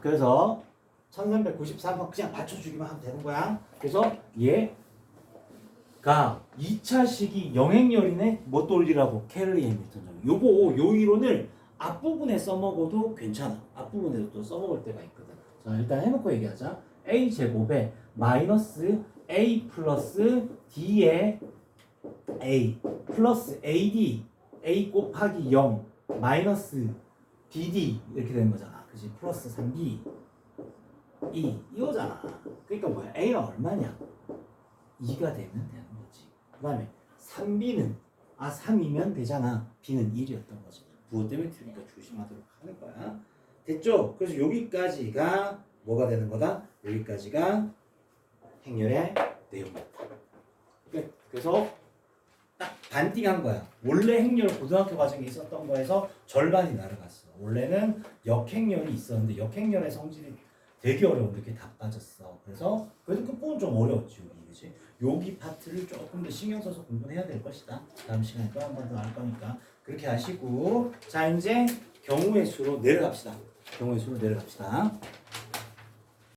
그래서 1393번 그냥 맞춰주기만 하면 되는 거야. 그래서 얘가 2차 시기 영행열인의 뭐 돌리라고 캐럴리 해밀턴 정 요거 요 이론을 앞부분에 써먹어도 괜찮아. 앞부분에도 또 써먹을 때가 있거든. 자 일단 해놓고 얘기하자. a 제곱에 마이너스 a 플러스 d의 a 플러스 ad a 곱하기 0 마이너스 bd 이렇게 되는 거잖아. 그지? 플러스 3b 2 이거잖아. 그러니까 뭐야? a가 얼마냐? 2가 되면 되는 거지. 그 다음에 3b는 아 3이면 되잖아. b는 1이었던 거지. 부호 때문에 틀리니까 조심하도록 하는 거야. 됐죠? 그래서 여기까지가 뭐가 되는 거다? 여기까지가 행렬의 내용이다. 끝. 그래서 딱 반띵한 거야. 원래 행렬 고등학교 과정에 있었던 거에서 절반이 날아갔어. 원래는 역행렬이 있었는데 역행렬의 성질이 되게 어려운데 그게 다 빠졌어. 그래서 그래도 끝부분 좀 어려웠지 여기 그지? 여기 파트를 조금 더 신경 써서 공부를 해야 될 것이다. 다음 시간에 또 한 번 더 할 거니까 그렇게 하시고 자 이제 경우의 수로 내려갑시다. 경우의 수로 내려갑시다.